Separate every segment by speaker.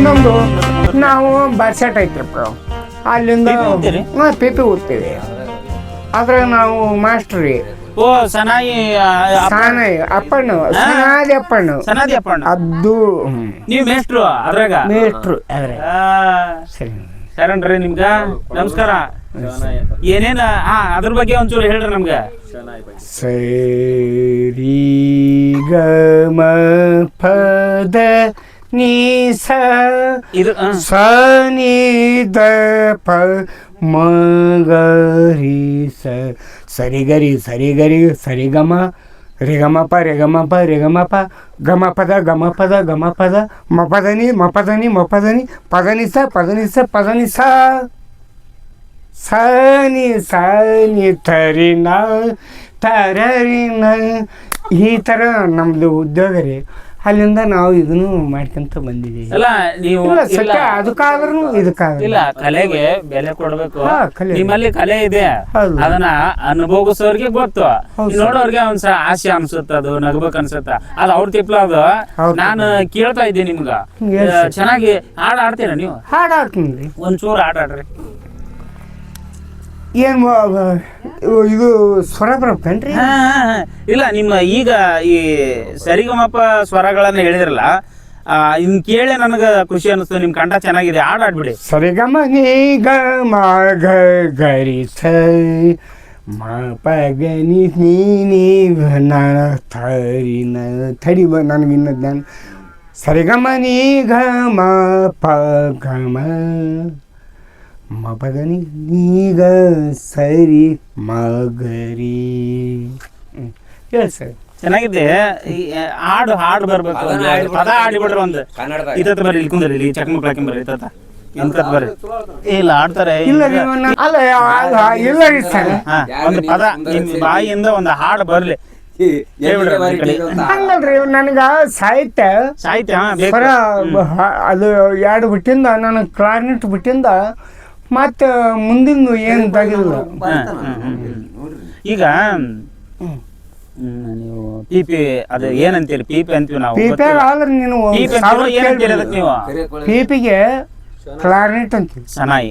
Speaker 1: ಇನ್ನೊಂದು ನಾವು ಬರ್ಸೆಟ್ ಐತ್ರಪ್ಪ ಅಲ್ಲಿಂದ
Speaker 2: ಪೀಪಿ ಪಿ
Speaker 1: ಹೋಗ್ತೀವಿ ಪೇಪಿ ಓದ್ತೀವಿ. ಅದ್ರಾಗ ನಾವು ಮಾಸ್ಟ್ರಿ.
Speaker 2: ಓ ಸನಾಯಿ ಆ, ಅಪ್ಪ-
Speaker 1: ಸಾನ ಅಪ್ಪಣ್ಣು ಸನಾದಿ ಅಪ್ಪಣ್ಣು.
Speaker 2: ಸನಾದಿ ಅಪ್ಪಣ್ಣ.
Speaker 1: ಅದು.
Speaker 2: ನೀವ್ ಮೇಷ್ಟ್ರು ಅದ್ರಾಗ?
Speaker 1: ಮೇಟ್ರು ಅದ್ರೆ
Speaker 2: ಆ,
Speaker 1: ಸರಿ
Speaker 2: ಶರಣ್ರಿ ನಿಮ್ಗ. ನಮಸ್ಕಾರ. ಏನೇನ ಹಾ ಅದ್ರ ಬಗ್ಗೆ ಒಂಚೂರು ಹೇಳ್ರಿ ನಮ್ಗ.
Speaker 1: ಸರಿ ಗ ಮ ಪದ ನೀ ಸ
Speaker 2: ಇದು ಆ,
Speaker 1: ಸ ನೀ ದ ಪ ಮ ಗ ರಿ ಸ ಸರಿ ಗರಿ ಸರಿ ಗರಿ ಸರಿ ಗಮ ರಿ ಗಮ ಪ ರೆ ಗಮ ಪ ರೆ ಗಮ ಪ ಗಮ ಪದ ಗಮ ಪದ ಗಮ ಪದ ಮ ಪದನಿ ಮ ಪದನಿ ಮ ಪದನಿ ಪದನಿ ಸ ಪದನಿ ಸ ಪದನಿ ಸ ಸನಿ ಸನಿ ತರಿನ ತರರಿನ ಈ ಥರ ನಮ್ಮದು ಉದ್ಯೋಗ ರೀ ಅಲ್ಲಿಂದ ನಾವು ಇದನ್ನು ಮಾಡ್ಕೊಂತ ಬಂದಿದ್ದೀವಿ.
Speaker 2: ಅಲ್ಲ ನೀವು
Speaker 1: ಸತ್ಯ ಅದಕ್ಕಾದ್ರೂ ಇದಕ್ಕಾದ್ರೂ
Speaker 2: ಇಲ್ಲ ಕಲೆಗೆ ಬೆಲೆ ಕೊಡ್ಬೇಕು. ನಿಮ್ಮಲ್ಲಿ ಕಲೆ ಇದೆ. ಅದನ್ನ ಅನುಭವಿಸೋರ್ಗೆ ಗೊತ್ತು. ನೋಡೋರ್ಗೆ ಒಂದ್ಸ ಆಸೆ ಅನ್ಸುತ್ತ ಅದು ನಗ್ಬೇಕು ಅನ್ಸುತ್ತ. ಅದು ಅವ್ರ ತಿಪ್ಲ ಅದು. ನಾನು ಕೇಳ್ತಾ ಇದ್ದೀನಿ ನಿಮ್ಗ. ಚೆನ್ನಾಗಿ ಹಾಡ್ ಆಡ್ತೀರಾ ನೀವು?
Speaker 1: ಹಾಡ್ ಹಾಡ್ತೀನಿ. ರೀ
Speaker 2: ಒಂಚೂರು ಹಾಡ್ ಆಡ್ರಿ
Speaker 1: ಏನು ಇದು ಸ್ವರ.
Speaker 2: ಇಲ್ಲ ನಿಮ್ಮ ಈಗ ಈ ಸರಿಗಮಪ ಸ್ವರಗಳನ್ನ ಹೇಳಿದ್ರಲ್ಲ ಇನ್ ಕೇಳಿ ನನಗ ಖುಷಿ ಅನಿಸ್ತು ನಿಮ್ ಕಂಡ ಚೆನ್ನಾಗಿದೆ ಹಾಡು ಆಡ್ಬಿಡಿ
Speaker 1: ಸರಿಗಮ ನೀ ಗ ಮ ಗ ಗರಿ ಸ ಮ ಪ ಗ ನಿ ನೀ ನ ಥರಿ ನ ಥರಿ ಬ ನನಗೆ ಇನ್ನ ಜ್ಞಾನ. ಸರಿಗಮ ನೀ ಗ ಮ ಪ ಗ ಮ ಮ ಪ ಗ ನಿ ನೀ ಗ ಸರಿ ಮಗರಿ. ಗರಿ ಹೇಳಿ ಸರ್.
Speaker 2: ಚೆನ್ನಾಗಿದೆ. ಈ, ಹಾಡು ಹಾಡು ಬರ್ಬೇಕು ಒಂದು ಹಾಡಿ ಪದ ಹಾಡಿಬಿಡ್ರಿ ಒಂದು. ಇತ್ತ ಬರ್ರಿ ಇಲ್ಲಿ ಕುಂದ್ರಿ ಇಲ್ಲಿ ಚಕ್ಮಕ್ ಹಾಕಿ ಬರ್ರಿ ಇತ್ತ ಬರ್ರಿ? ಇಲ್ಲ ಆಡ್ತಾರೆ
Speaker 1: ಇಲ್ಲ ಅಲ್ಲ ಆ- ಆ- ಇಲ್ಲ ರೀ ಸರ್.
Speaker 2: ಹಾ ಒಂದು ಪದ ನಿಮ್ ಬಾಯಿಯಿಂದ ಒಂದು ಹಾಡು ಬರ್ಲಿ. ಹೇಳ್ಬಿಡ್ರಿ ಈ ಕಡೆ.
Speaker 1: ಹಂಗಲ್ರಿ ನನಗ ಸಾಹಿತ್ಯ.
Speaker 2: ಸಾಹಿತ್ಯ ಹಾ, ಬೇಕು.
Speaker 1: ಸ್ವರ ಹ- ಅದು ಎರಡು ಬಿಟ್ಟಿಂದ ನನಗೆ ಕ್ಲಾರಿನೆಟ್ ಬಿಟ್ಟಿಂದ ಮತ್ತೆ ಮುಂದಿನ ಏನು ತೆಗಿಲ್ಲ.
Speaker 2: ಈಗ ನೀವು ಪಿಪಿ ಅದು ಏನಂತೀರಿ? ಪಿಪಿ ಅಂತೀವಿ ನಾವು
Speaker 1: ಪಿಪಿ. ಆದ್ರೆ ನೀನು
Speaker 2: ಏನಂತೀರಿ ಅದಕ್ಕೆ ನೀವು?
Speaker 1: ಪಿಪಿಗೆ ಕ್ಲಾರಿನೆಟ್ ಅಂತೀವಿ.
Speaker 2: ಸನಾಯಿ.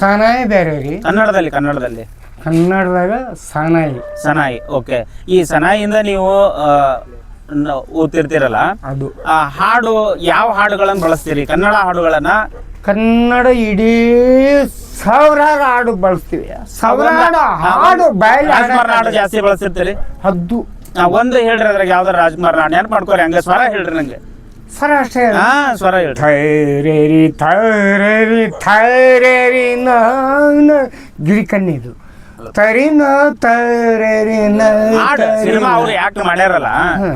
Speaker 1: ಸನಾಯಿ ಬೇರೆ ರೀ.
Speaker 2: ಕನ್ನಡದಲ್ಲಿ ಕನ್ನಡದಲ್ಲಿ.
Speaker 1: ಕನ್ನಡದಾಗ ಸನಾಯಿ.
Speaker 2: ಸನಾಯಿ ಓಕೆ. ಈ ಸನಾಯಿಯಿಂದ ನೀವು ಓದ್ತಿರ್ತೀರಲ್ಲ?
Speaker 1: ಅದು.
Speaker 2: ಆ ಹಾಡು ಯಾವ ಹಾಡುಗಳನ್ನು ಬಳಸ್ತೀರಿ? ಕನ್ನಡ ಹಾಡುಗಳನ್ನ
Speaker 1: ಕನ್ನಡ ಇಡೀ ಸಾವಿರಾರು ಹಾಡು ಬಳಸ್ತೀವಿ. ಸಾವಿರಾರು ಹಾಡು
Speaker 2: ಹಾಡು ಜಾಸ್ತಿ ಬಳಸಿರ್ತೀರಿ?
Speaker 1: ಹದ್ದು.
Speaker 2: ಒಂದು ಹೇಳ್ರಿ ಅದ್ರಾಗ ಯಾವ್ದಾರ ರಾಜ್ಮಾರ್ ನಾಡು. ನೆನಪು ಮಾಡ್ಕೊರಿ ಹಂಗ ಸ್ವರ ಹೇಳ್ರಿ ನಂಗೆ.
Speaker 1: ಸ್ವರ ಅಷ್ಟೇ
Speaker 2: ಹಾ ಸ್ವರ ಹೇಳ್ರಿ.
Speaker 1: ಥೈರೇರಿ ಥೈರೇರಿ ಥೈರೇರಿ ನಾನ ಗಿರಿಕನ್ನಿದು ತರಿನ ತರೇರಿ
Speaker 2: ಹಾಡು ಸಿನಿಮಾ ಅವ್ರು ಯಾಕೆ ಮಾಡ್ಯಾರಲ್ಲ?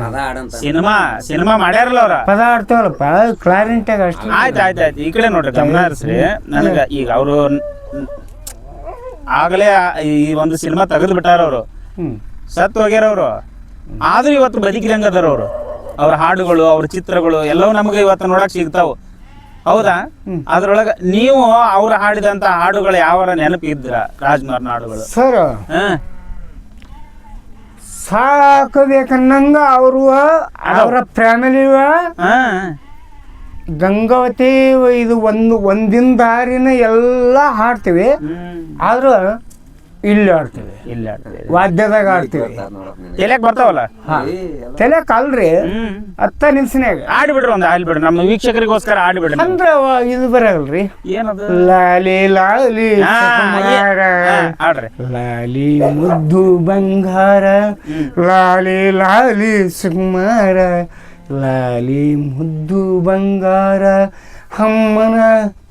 Speaker 3: ಅದ
Speaker 2: ಸಿನಿಮಾ ಸಿನಿಮಾ ಮಾಡ್ಯಾರಲ್ಲ ಅವ್ರ.
Speaker 1: ಪದ ಆಡ್ತೇವಲ್ಲಪ್ಪ ಕ್ಲಾರಿಂಟಾಗ ಅಷ್ಟೇ.
Speaker 2: ಆಯ್ತು ಆಯ್ತು ಆಯ್ತು. ಈ ಕಡೆ ನೋಡ್ರಿ ಗಮನ ಹರಿಸ್ರಿ. ನನಗ ಈಗ ಅವರು ಆಗಲೇ ಈ ಒಂದು ಸಿನಿಮಾ ತೆಗೆದು ಬಿಟ್ಟಾರ ಅವರು. ಸತ್ತು ಹೋಗ್ಯಾರ ಅವರು. ಆದ್ರೂ ಇವತ್ತು ಬದುಕಿದಂಗ ಅದಾರ ಅವರು. ಅವ್ರ ಹಾಡುಗಳು ಅವ್ರ ಚಿತ್ರಗಳು ಎಲ್ಲವೂ ನಮಗೆ ಇವತ್ತು ನೋಡಕ್ ಸಿಗ್ತಾವ. ಹೌದಾ? ಅದ್ರೊಳಗ ನೀವು ಅವ್ರು ಹಾಡಿದಂತ ಹಾಡುಗಳು ಯಾವರ ನೆನಪಿದ್ರ ರಾಜ್ಮಾರ್ನ ಹಾಡುಗಳು
Speaker 1: ಸರ್ ಸಾಕಬೇಕನ್ನಂಗ ಅವರು ಅವರ ಫ್ಯಾಮಿಲಿ ಗಂಗಾವತಿ ಇದು ಒಂದು ಒಂದಿನ ದಾರಿನ ಎಲ್ಲ ಹಾಡ್ತೀವಿ. ಆದ್ರೂ ಇಲ್ಲಿ ಆಡ್ತೀವಿ.
Speaker 2: ಇಲ್ಲ.
Speaker 1: ವಾದ್ಯದಾಗ ಆಡ್ತೀವಿ.
Speaker 2: ಎಲ್ಯಾಕ್ ಬರ್ತಾವಲ್ಲ?
Speaker 1: ತಲೆ
Speaker 2: ಕಲ್ರಿ
Speaker 1: ಹತ್ತ ನಿಮಿಷನ್ಯಾಗ
Speaker 2: ಆಡ್ಬಿಡ್ರಿ ಒಂದು ಆಡ್ಬಿಡ್ರಿ ನಮ್ಮ ವೀಕ್ಷಕರಿಗೋಸ್ಕರ ಆಡ್ಬಿಡ್ರಿ ಅಂದ್ರೆ
Speaker 1: ಅಂದ್ರ ಅವ ಇದು ಬರಲ್ರಿ?
Speaker 2: ಏನದು?
Speaker 1: ಲಾಲಿ ಲಾಲಿ
Speaker 2: ಹಾ,
Speaker 1: ಸುಕುಮಾರ.
Speaker 2: ಹಾ, ಆಡ್ರಿ.
Speaker 1: ಲಾಲಿ ಮುದ್ದು ಬಂಗಾರ. ಲಾಲಿ ಲಾಲಿ ಸುಮಾರ ಲಾಲಿ ಮುದ್ದು ಬಂಗಾರ. ಅಮ್ಮನ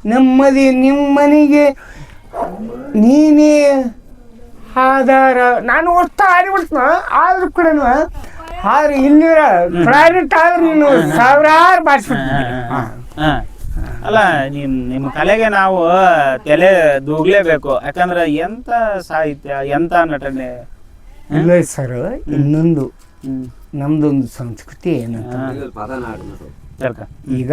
Speaker 1: ನೆಮ್ಮದಿ ನಿಮ್ಮನಿಗೆ. ನೀನೇ ಆಧಾರ ನಾನು ಒಟ್ಟು ಆಡಿಬಿಡ್ತನ ಆದ್ರೂ ಕೂಡ ಆದ್ರೆ ಇಲ್ಲಿರ ಪ್ರಾಡಕ್ಟ್ ಆದ್ರೆ ನೀನು ಸಾವಿರಾರು ಬಾರಿಸ್ಬಿಡ್ತೀನಿ.
Speaker 2: ಹಾ. ಅಲ್ಲ ನಿಮ್ ನಿಮ್ಮ ಕಲೆಗೆ ನಾವು ತಲೆ ದೂಗ್ಲೇಬೇಕು. ಯಾಕಂದ್ರೆ ಎಂತ ಸಾಹಿತ್ಯ ಎಂತ ನಟನೆ?
Speaker 1: ಇಲ್ಲ ಸರ್ ಇನ್ನೊಂದು ನಮ್ದೊಂದು ಸಂಸ್ಕೃತಿ ಏನಂತ ಈಗ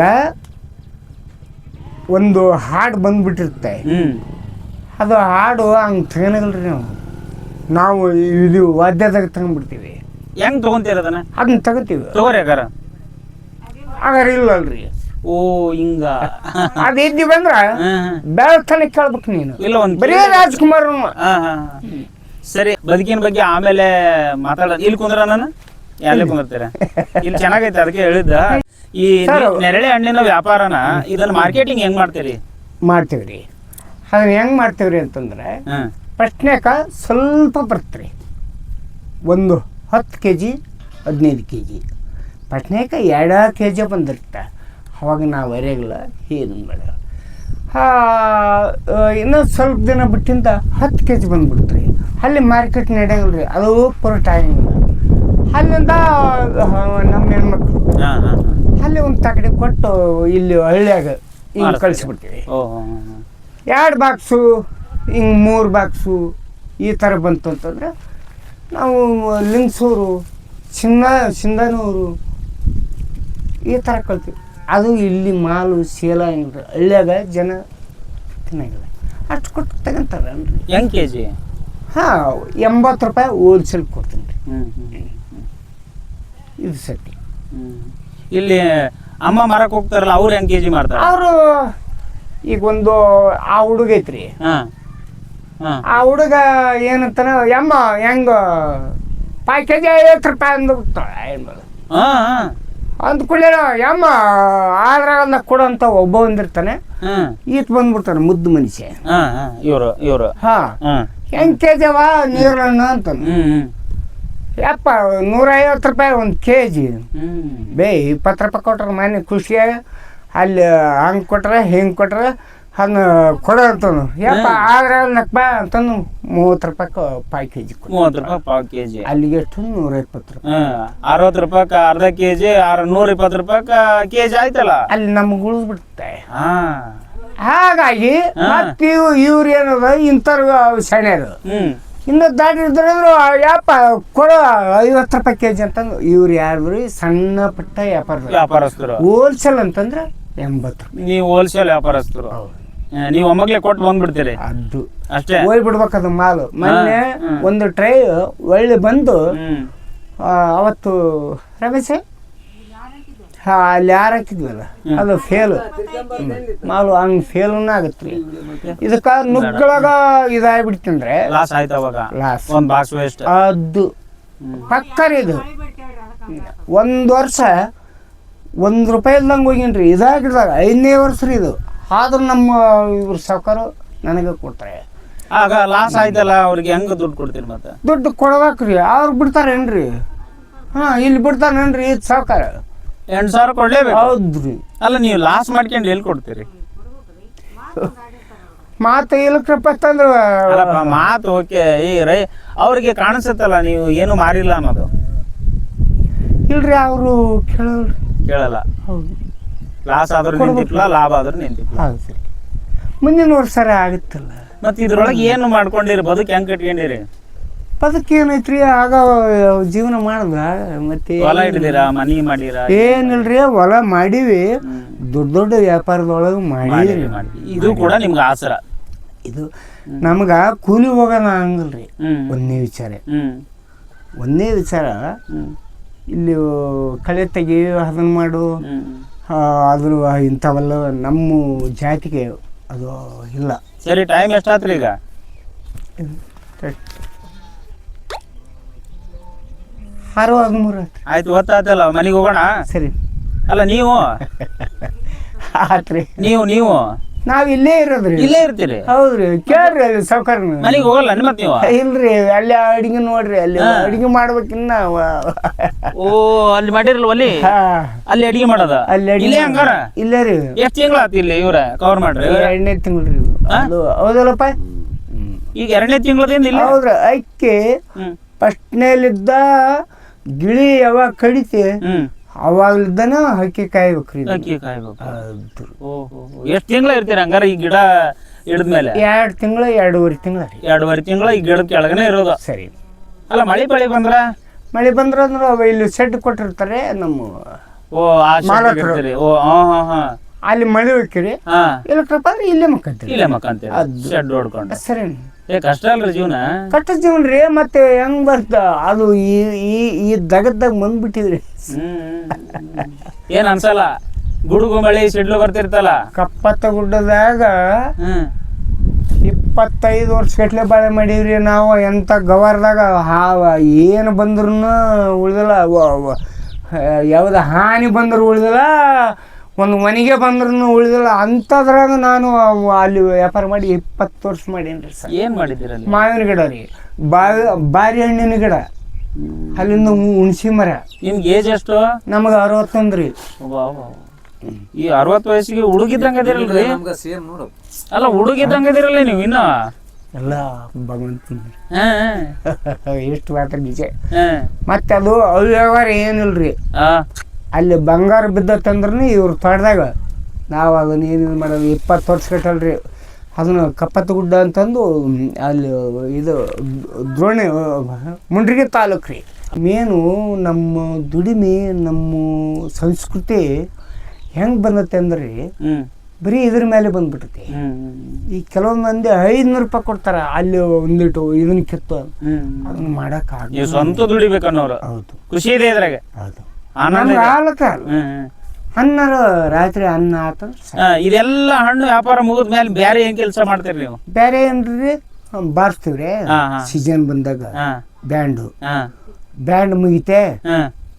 Speaker 1: ಒಂದು ಹಾಡು ಬಂದ್ಬಿಟ್ಟಿರುತ್ತೆ. ಅದು ಹಾಡು ಹಂಗೆ ತಗೊಳಗಲ್ರಿ ನಾವು. ನಾವು ಇದು ವಾದ್ಯದಾಗ ತಗೊಂಡ್ಬಿಡ್ತೀವಿ
Speaker 2: ಹೆಂಗ್ ತಗೊಂತೀರ ಅದನ್ನ?
Speaker 1: ಅದನ್ನ ತಗೋತೀವಿ.
Speaker 2: ತಗೋರಿ ಹಾಗಾರ.
Speaker 1: ಹಾಗಾರ ಇಲ್ಲಲ್ರಿ.
Speaker 2: ಓ ಹಿಂಗ.
Speaker 1: ಅದಿದ್ದಿ ಬಂದ್ರ ಬೆಳತನ ಕೇಳ್ಬೇಕು ನೀನು.
Speaker 2: ಇಲ್ಲ ಒಂದ್
Speaker 1: ಬರೀ ರಾಜ್ಕುಮಾರ್
Speaker 2: ಹಾ, ಹಾ, ಹಾ. ಸರಿ ಬದುಕಿನ ಬಗ್ಗೆ ಆಮೇಲೆ ಮಾತಾಡೋದು ಇಲ್ಲಿ ಕುಂದ್ರ ನಾನು? ಎಲ್ಲೇ ಕುಂದಿರ್ತೀರ? ಇಲ್ಲಿ ಚೆನ್ನಾಗೈತೆ ಅದಕ್ಕೆ ಹೇಳಿದ್ದ. ಈ ನೆರಳೆ ಹಣ್ಣಿನ ವ್ಯಾಪಾರನ ಇದನ್ನ ಮಾರ್ಕೆಟಿಂಗ್ ಹೆಂಗ್ ಮಾಡ್ತೀರಿ?
Speaker 1: ಮಾಡ್ತೀವ್ರಿ. ಅದನ್ನ ಹೆಂಗ್ ಮಾಡ್ತೇವ್ರಿ ಅಂತಂದ್ರ ಅಂತಂದ್ರೆ
Speaker 2: ಹ್ಮ್
Speaker 1: ಸ್ವಲ್ಪ ಬರ್ತರಿ ಒಂದು ಹತ್ತು ಕೆ ಜಿ ಹದಿನೈದು ಕೆ ಜಿ ಪ್ರಶ್ನೆಕ ಎರಡು ಕೆ ಜಿ ಬಂದಿರುತ್ತೆ ಅವಾಗ ನಾವು ಅರೆಗಲ್ಲ ಏನು ಬೇಡ. ಇನ್ನೊಂದು ಸ್ವಲ್ಪ ದಿನ ಬಿಟ್ಟಿಂದ ಹತ್ತು ಕೆ ಜಿ ಬಂದ್ಬಿಡ್ತ್ರಿ. ಅಲ್ಲಿ ಮಾರ್ಕೆಟ್ ನಡೆಯಲ್ಲ ರೀ ಅದು ಪೂರ ಟೈಮ್ ಅಲ್ಲಿಂದ ನಮ್ಮ ಹೆಣ್ಮಕ್ಳು.
Speaker 2: ಹಾ ಹಾ ಹಾ.
Speaker 1: ಅಲ್ಲಿ ಒಂದು ತಗಡಿ ಕೊಟ್ಟು ಇಲ್ಲಿ ಹಳ್ಳಿಯಾಗ ಹಿಂಗೆ. ಕಳಿಸ್ಬಿಡ್ತೀವಿ. ಎರಡು ಬಾಕ್ಸು ಹಿಂಗೆ ಮೂರು ಬಾಕ್ಸು ಈ ಥರ ಬಂತು ಅಂತಂದ್ರೆ ನಾವು ಲಿಂಗ್ಸೂರು ಚಿನ್ನ ಚಿಂದನೂರು ಈ ಥರ ಕಳ್ತೀವಿ ಅದು ಇಲ್ಲಿ ಮಾಲು ಸೇಲ ಹಿಂಗೆ ಹಳ್ಳಿಯಾಗ ಜನ ತಿನ್ನಂಗಿಲ್ಲ. ಅಷ್ಟು ಕೊಟ್ಟು ತಗೊಂತಾರೆ
Speaker 2: ಹೆಂಗೆ ಕೆ ಜಿ
Speaker 1: ಹಾಂ ಎಂಬತ್ತು ರೂಪಾಯಿ ಹೋಲ್ಸೇಲ್ ಕೊಡ್ತೀನಿ ರೀ. ಇದು ಸತಿ.
Speaker 2: ಇಲ್ಲಿ ಅಮ್ಮ ಮರಕ್ಕೆ ಹೋಗ್ತಾರಲ್ಲ ಅವ್ರು ಹೆಂಗೆ ಕೆ ಜಿ ಮಾಡ್ತಾರೆ?
Speaker 1: ಅವರು ಈಗ ಒಂದು ಆ ಹುಡುಗ ಐತ್ರಿ
Speaker 2: ಹಾ.
Speaker 1: ಆ ಹುಡುಗ ಏನಂತಾನ ಯಮ್ಮ ಹೆಂಗ ಪಾಯ್ ಕೆ ಜಿ ಐವತ್ತು ರೂಪಾಯಿ ಅಂದ್ಬಿಡ್ತಾಳೆ ಏನು ಮಾಡೋದು ಅಂದ ಕೂಡಲೇ ಯಮ್ಮ ಆದ್ರಾಗ ಕೊಡು ಒಬ್ಬ ಬಂದಿರ್ತಾನೆ. ಈತ್ ಬಂದ್ಬಿಡ್ತಾನೆ ಮುದ್ದು ಮನುಷ್ಯ.
Speaker 2: ಇವರು ಇವರು.
Speaker 1: ಹಾ.
Speaker 2: ಹಾ.
Speaker 1: ಹೆಂಗ್ ಕೆ ಜಿ ಅವ ನೀರನ್ನ ಅಂತಾನೆ. ಯಪ್ಪ ನೂರ ಐವತ್ತು ರೂಪಾಯಿ ಒಂದು ಕೆ ಜಿ ಬೇ ಇಪ್ಪತ್ತು ರೂಪಾಯಿ ಕೊಟ್ರೆ ಮನೆ ಖುಷಿಯಾಗ ಅಲ್ಲಿ ಹಂಗೆ ಕೊಟ್ರೆ ಹಿಂಗೆ ಕೊಟ್ರೆ ಅದನ್ನ ಕೊಡ ಅಂತನು. ಯಪ್ಪ ಆದ್ರೆ ನಕ್ ಅಂತಾನು ಮೂವತ್ತು ರೂಪಾಯಿ ಪಾವ್ ಕೆ ಜಿ
Speaker 2: ಮೂವತ್ತು ರೂಪಾಯಿ ಪಾವ್ ಕೆಜಿ.
Speaker 1: ಅಲ್ಲಿಗೆ ಎಷ್ಟು ನೂರ ಇಪ್ಪತ್ತು ರೂಪಾಯಿ
Speaker 2: ಅರವತ್ತು ರೂಪಾಯಿ ಅರ್ಧ ಕೆಜಿ ಆರು ನೂರ ಇಪ್ಪತ್ತು ಕೆ ಕೆಜಿ ಆಯ್ತಲ್ಲ.
Speaker 1: ಅಲ್ಲಿ ನಮ್ಗೆ ಉಳಿದ್ಬಿಡುತ್ತೆ
Speaker 2: ಹಾ.
Speaker 1: ಹಾಗಾಗಿ. ಮತ್ತೆ ಇವ್ ಇವ್ರು ಏನದ ಇಂಥರ್
Speaker 2: ಸೆಣೆದು
Speaker 1: ಇನ್ನು ದಾಟಿದ್ರೆ ಯಾಪ ಕೊಡ ಐವತ್ತು ರೂಪಾಯಿ ಕೆ ಜಿ ಅಂತಂದು ಇವ್ರು ಯಾರು ಸಣ್ಣ ಪುಟ್ಟ ವ್ಯಾಪಾರ
Speaker 2: ವ್ಯಾಪಾರಸ್ಥರು.
Speaker 1: ಹೋಲ್ಸೇಲ್ ಅಂತಂದ್ರೆ ಎಂಬತ್ತು ರೂಪಾಯಿ.
Speaker 2: ನೀವು ಹೋಲ್ಸೇಲ್ ವ್ಯಾಪಾರಸ್ಥರು. ನೀವು ಒಮ್ಮಗ್ಲೆ ಕೊಟ್ಟು ಬಂದ್ಬಿಡ್ತೀರಿ.
Speaker 1: ಅದು.
Speaker 2: ಅಷ್ಟೇ.
Speaker 1: ಹೋಗ್ಬಿಡ್ಬೇಕದು ಮಾಲು. ಮೊನ್ನೆ ಒಂದು ಟ್ರೈ ಒಳ್ಳೆ ಬಂದು ಅವತ್ತು ರಮೇಶ ಹಾ ಅಲ್ಲಿ ಯಾರು ಹಾಕಿದ್ವಲ್ಲ? ಅದು ಫೇಲ್ ಮಾಲು ಹಂಗ್ ಫೇಲನ್ನ ಆಗತ್ತೆ ರೀ ಇದಕ್ಕ ನುಗ್ಗಳಾಗ ಇದಾಗ್ಬಿಡ್ತಂದ್ರೆ
Speaker 2: ಲಾಸ್ ಆಯ್ತು ಅವಾಗ.
Speaker 1: ಲಾಸ್
Speaker 2: ಒಂದ್ ಬಾಕ್ಸ್ ವೇಸ್ಟ್
Speaker 1: ಅದು. ಪಕ್ಕ ರೀ ಇದು. ಒಂದು ವರ್ಷ ಒಂದು ರೂಪಾಯಿ ಇಲ್ದಂಗೆ ಹೋಗಿನ್ರಿ. ಇದಾಗಿದಾಗ ಐದನೇ ವರ್ಷ ರೀ ಇದು. ಆದ್ರೂ ನಮ್ಮ ಇವ್ರ ಸಾವುಕಾರ ನನಗೆ ಕೊಡ್ತಾರೆ
Speaker 2: ಆಗ ಲಾಸ್ ಆಯ್ತಲ್ಲ ಅವ್ರಿಗೆ ಹೆಂಗ್ ದುಡ್ಡು ಕೊಡ್ತೀರಿ ಮತ್ತೆ?
Speaker 1: ದುಡ್ಡು ಕೊಡ್ಬೇಕ್ರಿ ಅವ್ರು ಬಿಡ್ತಾರೇನ್ರಿ? ಹಾಂ ಇಲ್ಲಿ ಬಿಡ್ತಾರೇನ್ರಿ ಇದು ಸಾವುಕಾರ?
Speaker 2: ಎಂಟು ಸಾವಿರ ಕೊಡ್ಲೇಬೇಕು.
Speaker 1: ಹೌದ್ರಿ.
Speaker 2: ಅಲ್ಲ ನೀವು ಲಾಸ್ ಮಾಡ್ಕೊಂಡು ಎಲ್ಲಿ ಕೊಡ್ತೀರಿ?
Speaker 1: ಮಾತು ಇಲ್ಲಕ್ರಪ್ಪ
Speaker 2: ಅಲ್ಲಪ್ಪ ಮಾತು ಓಕೆ ಈ ರೈ ಅವ್ರಿಗೆ ಕಾಣಿಸುತ್ತಲ್ಲ ನೀವು ಏನು ಮಾರಿಲ್ಲ ಅನ್ನೋದು.
Speaker 1: ಇಲ್ರಿ ಅವರು ಕೇಳಲ್ರಿ.
Speaker 2: ಕೇಳಲ್ಲ.
Speaker 1: ಹೌದು.
Speaker 2: ಲಾಸ್ ಆದ್ರೂ ನಿಂತಿಲ್ಲ ಲಾಭ ಆದ್ರೂ ನಿಂತಿಲ್ಲ
Speaker 1: ಹೌದು ಸರಿ. ಮುಂದಿನ ವರ್ಷ ಆಗುತ್ತಲ್ಲ.
Speaker 2: ಮತ್ತೆ ಇದ್ರೊಳಗೆ ಏನು ಮಾಡ್ಕೊಂಡಿರಿ? ಬದುಕು ಹೆಂಗ್ ಕಟ್ಕೊಂಡಿರಿ?
Speaker 1: ಅದಕ್ಕೆ ಏನೈತ್ರಿ? ಆಗ ಜೀವನ ಮಾಡ್ದ ಮತ್ತೆ
Speaker 2: ಹೊಲ ಹಿಡಿದಿರಾ ಮನಿ ಮಾಡಿರಾ?
Speaker 1: ಏನಿಲ್ರಿ? ಹೊಲ ಮಾಡೀವಿ. ದೊಡ್ಡ ದೊಡ್ಡ ವ್ಯಾಪಾರದೊಳಗೆ
Speaker 2: ಮಾಡಿದ್ರಿ. ಇದು ಕೂಡ ನಿಮ್ಗೆ ಆಸರ.
Speaker 1: ಇದು ನಮ್ಗ ಕೂಲಿ ಹೋಗೋಣ ಹಂಗಲ್ರಿ. ಒಂದೇ ವಿಚಾರ. ಒಂದೇ ವಿಚಾರ. ಇಲ್ಲಿ ಕಳೆ ತೆಗಿ ಅದನ್ನ ಮಾಡು.
Speaker 2: ಹ್ಮ್
Speaker 1: ಆ, ಅದ್ರ ಇಂಥವೆಲ್ಲ ನಮ್ಮ ಜಾತಿಗೆ ಅದು ಇಲ್ಲ.
Speaker 2: ಸರಿ ಟೈಮ್ ಎಷ್ಟಾತ್ರಿ ಈಗ?
Speaker 1: ಆರು ಹದಿಮೂರು
Speaker 2: ಆಯ್ತು ಗೊತ್ತಾಯ್ತಲ್ಲ ಮನೆಗೆ ಹೋಗೋಣ?
Speaker 1: ಸರಿ.
Speaker 2: ಅಲ್ಲ ನೀವು?
Speaker 1: ಆತ್ರಿ.
Speaker 2: ನೀವು ನೀವು?
Speaker 1: ನಾವ್ ಇಲ್ಲೇ ಇರೋದ್ರಿ.
Speaker 2: ಇಲ್ಲೇ ಇರ್ತೀರಿ?
Speaker 1: ಹೌದ್ರಿ. ಕೇಳ್ರಿ ಅಲ್ಲಿ ಸಾವುಕಾರ.
Speaker 2: ಮನೆಗೆ ಹೋಗಲ್ಲ ನಿಮ್ಮ ನೀವು?
Speaker 1: ಇಲ್ರಿ. ಅಲ್ಲಿ ಅಡಿಗೆ ನೋಡ್ರಿ. ಅಲ್ಲಿ. ಅಡಿಗೆ ಮಾಡ್ಬೇಕಿನ್ನ
Speaker 2: ಓ ಅಲ್ಲಿ ಮಾಡಿರಲ್ಲ ಅಲ್ಲಿ?
Speaker 1: ಹಾ.
Speaker 2: ಅಲ್ಲಿ ಅಡಿಗೆ ಮಾಡೋದ?
Speaker 1: ಅಲ್ಲಿ ಅಡಿಗೆ
Speaker 2: ಇಲ್ಲೇ ಹಂಗಾರ?
Speaker 1: ಇಲ್ಲೇ ರೀ.
Speaker 2: ತಿಂಗಳು ತಿಂಗಳಾತ ಇಲ್ಲಿ ಇವ್ರ ಕವರ್ ಮಾಡ್ರಿ?
Speaker 1: ಎರಡನೇ ತಿಂಗಳು ರೀ ಹೌದಲ್ಲಪ್ಪ?
Speaker 2: ಈಗ ಎರಡನೇ ತಿಂಗಳದಿಂದ ಇಲ್ಲ?
Speaker 1: ಹೌದ್ರಿ. ಅಕ್ಕಿ ಫಸ್ಟ್ನೇಲಿದ್ದ ಗಿಳಿ ಯಾವಾಗ ಕಡಿತಿ ಅವಾಗ್ಲಿದ್ದಾನ ಹಕ್ಕಿ ಕಾಯ್ಬೇಕ್ರಿ ಇದು.
Speaker 2: ಅಕ್ಕಿ ಕಾಯ್ಬೇಕು.
Speaker 1: ಹೌದು.
Speaker 2: ಓಹೋ ಎಷ್ಟ್ ತಿಂಗಳ ಇರ್ತೀರ ಹಂಗಾರ ಈ ಗಿಡ ಹಿಡಿದ್ಮೇಲೆ?
Speaker 1: ಎರಡು ತಿಂಗಳು ಎರಡೂವರೆ ತಿಂಗಳ ರೀ.
Speaker 2: ಎರಡುವರೆ ತಿಂಗಳ ಈ ಗಿಡದ ಕೆಳಗನೆ ಇರೋದು.
Speaker 1: ಸರಿ.
Speaker 2: ಅಲ್ಲ ಮಳೆ ಪಳಿ ಬಂದ್ರ?
Speaker 1: ಮಳೆ ಬಂದ್ರ ಅಂದ್ರೆ ಅವ ಇಲ್ಲಿ ಸೆಡ್ ಕೊಟ್ಟಿರ್ತಾರೆ ನಮ್ಮ
Speaker 2: ಓ ಆ ಶೆಡ್ಡಿಗೆ
Speaker 1: ಮಾಲಕರು.
Speaker 2: ಇರ್ತೀರಿ ಓ ಹಾ ಹಾ ಹಾ.
Speaker 1: ಅಲ್ಲಿ ಮಳೆ ಹೋಗ್ತೀರಿ.
Speaker 2: ಹಾ.
Speaker 1: ಇಲ್ಲಕ್ರಪ್ಪ ಅಂದ್ರೆ ಇಲ್ಲೇ ಮಕ್ಕಂತೀರಿ
Speaker 2: ಇಲ್ಲೇ ಮಕ್ಕಂತೀರಿ
Speaker 1: ಅದು.
Speaker 2: ಶೆಡ್ ಹೊಡ್ಕೊಂಡು.
Speaker 1: ಸರಿ.
Speaker 2: ಏ ಕಷ್ಟ ಅಲ್ರಿ ಜೀವನ.
Speaker 1: ಕಟ್ಟ ಜೀವನ ರೀ ಮತ್ತೆ ಹೆಂಗ್ ಬರ್ತ? ಅದು ಈ ಈ ಈ ದಗದ್ದಾಗ ಬಂದ್ಬಿಟ್ಟಿದ್ರಿ.
Speaker 2: ಏನು ಅನ್ಸಲ್ಲ? ಗುಡುಗು ಮಳಿ ಸಿಡ್ಲು ಬರ್ತಿರ್ತಲ್ಲ.
Speaker 1: ಕಪ್ಪತ್ತ ಗುಡ್ಡದಾಗ ಇಪ್ಪತ್ತೈದು ವರ್ಷ ಗಟ್ಲೆ ಬಾಳೆ ಮಾಡೀವ್ರಿ ನಾವು ಎಂತ ಗವಾರ್ದಾಗ ಹಾವ ಏನು ಬಂದ್ರು ಉಳ್ದಿಲ್ಲ. ಯಾವ್ದು ಹಾನಿ ಬಂದ್ರು ಉಳ್ದಿಲ್ಲ. ಒಂದು ಮನೆಗೆ ಬಂದ್ರೂ ಉಳಿದಿಲ್ಲ ಅಂಥದ್ರಾಗ ನಾನು ಅಲ್ಲಿ ವ್ಯಾಪಾರ ಮಾಡಿ ಇಪ್ಪತ್ತು ವರ್ಷ ಮಾಡೀನಿ ಸರ್.
Speaker 2: ಏನ್ ಮಾಡಿದ್ದೀರಲ್ಲಿ
Speaker 1: ಮಾವಿನ ಗಿಡ ರೀ. ಬಾವಿ ಬಾರಿ ಹಣ್ಣಿನ ಗಿಡ. ಅಲ್ಲಿಂದ ಹುಣಸಿ ಮರ.
Speaker 2: ನಿಮ್ಗೆ ಏಜ್ ಎಷ್ಟು?
Speaker 1: ನಮಗೆ ಅರವತ್ತೊಂದು ರೀ.
Speaker 2: ಈ ಅರವತ್ತು ವಯಸ್ಸಿಗೆ ಹುಡುಗಿದ್ದಂಗೆ ಅದಿರಲ್ರಿ
Speaker 3: ನಮ್ಗೆ ಸೇಮ್ ನೋಡು.
Speaker 2: ಅಲ್ಲ ಹುಡುಗಿದ್ದಂಗೆ ಅದಿರಲ್ಲ ನೀವು ಇನ್ನ?
Speaker 1: ಎಲ್ಲ ಭಗವಂತ
Speaker 2: ಹಾ,
Speaker 1: ಎಷ್ಟು ಮಾತ್ರ ನಿಜ. ಮತ್ತೆ ಅದು ಅವ್ಯವಹಾರ ಏನಿಲ್ರಿ.
Speaker 2: ಹಾ.
Speaker 1: ಅಲ್ಲಿ ಬಂಗಾರ ಬಿದ್ದತ್ತಂದ್ರೂ ಇವ್ರು ತೋಟದಾಗ ನಾವು ಅದನ್ನ ಏನಿದು ಮಾಡೋದು ಇಪ್ಪತ್ತು ವರ್ಷ ಕಟ್ಟಲ್ರಿ. ಅದನ್ನು ಕಪ್ಪತ್ತು ಗುಡ್ಡ ಅಂತಂದು ಅಲ್ಲಿ ಇದು ದ್ರೋಣಿ ಮುಂಡ್ರಿಗೆ ತಾಲೂಕು ರೀ ಮೇನು ನಮ್ಮ ದುಡಿಮೆ ನಮ್ಮ ಸಂಸ್ಕೃತಿ ಹೆಂಗೆ ಬಂದತ್ತೆ ಅಂದ್ರೆ ಬರೀ ಇದ್ರ ಮೇಲೆ ಬಂದ್ಬಿಟ್ಟೈತಿ ಈ ಕೆಲವೊಂದು ಮಂದಿ ಐದುನೂರು ರೂಪಾಯಿ ಕೊಡ್ತಾರೆ ಅಲ್ಲಿ ಒಂದಿಟ್ಟು ಇದನ್ನ ಕಿತ್ತು. ಅದನ್ನ ಮಾಡಕ್ಕೆ
Speaker 2: ನೀವು ಸ್ವಂತ ದುಡಿಬೇಕನ್ನೋರು.
Speaker 1: ಹೌದು.
Speaker 2: ಖುಷಿ ಇದೆ ಇದ್ರಾಗ.
Speaker 1: ಹೌದು.
Speaker 2: ಆನಂದ.
Speaker 1: ರಾತ್ರಿ ಅನ್ನ ಆತ
Speaker 2: ಇದೆಲ್ಲ ಹಣ್ಣು ವ್ಯಾಪಾರ ಮುಗಿದ ಮೇಲೆ ಬೇರೆ ಏನ್ ಕೆಲಸ ಮಾಡ್ತೀರಿ ನೀವು?
Speaker 1: ಬೇರೆ ಏನ್ರಿ? ಬಾರಿಸ್ತೀವ್ರಿ. ಸೀಸನ್ ಬಂದಾಗ ಬ್ಯಾಂಡು. ಬ್ಯಾಂಡ್ ಮುಗಿತೆ